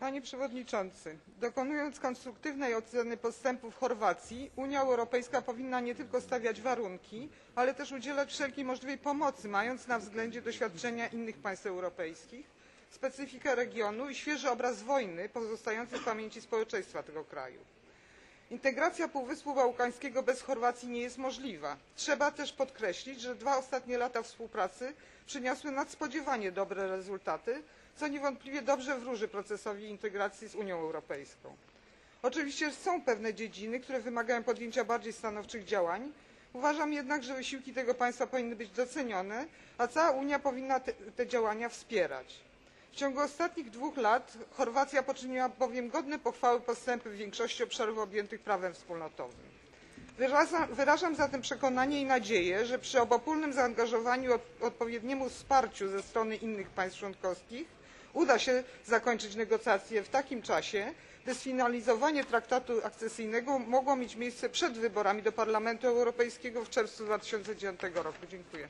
Panie Przewodniczący! Dokonując konstruktywnej oceny postępów Chorwacji, Unia Europejska powinna nie tylko stawiać warunki, ale też udzielać wszelkiej możliwej pomocy, mając na względzie doświadczenia innych państw europejskich, specyfikę regionu i świeży obraz wojny pozostający w pamięci społeczeństwa tego kraju. Integracja Półwyspu Bałkańskiego bez Chorwacji nie jest możliwa. Trzeba też podkreślić, że dwa ostatnie lata współpracy przyniosły nadspodziewanie dobre rezultaty, co niewątpliwie dobrze wróży procesowi integracji z Unią Europejską. Oczywiście są pewne dziedziny, które wymagają podjęcia bardziej stanowczych działań. Uważam jednak, że wysiłki tego państwa powinny być docenione, a cała Unia powinna te, działania wspierać. W ciągu ostatnich dwóch lat Chorwacja poczyniła bowiem godne pochwały postępy w większości obszarów objętych prawem wspólnotowym. Wyrażam, zatem przekonanie i nadzieję, że przy obopólnym zaangażowaniu i odpowiedniemu wsparciu ze strony innych państw członkowskich uda się zakończyć negocjacje w takim czasie, by sfinalizowanie traktatu akcesyjnego mogło mieć miejsce przed wyborami do Parlamentu Europejskiego w czerwcu 2009 roku. Dziękuję.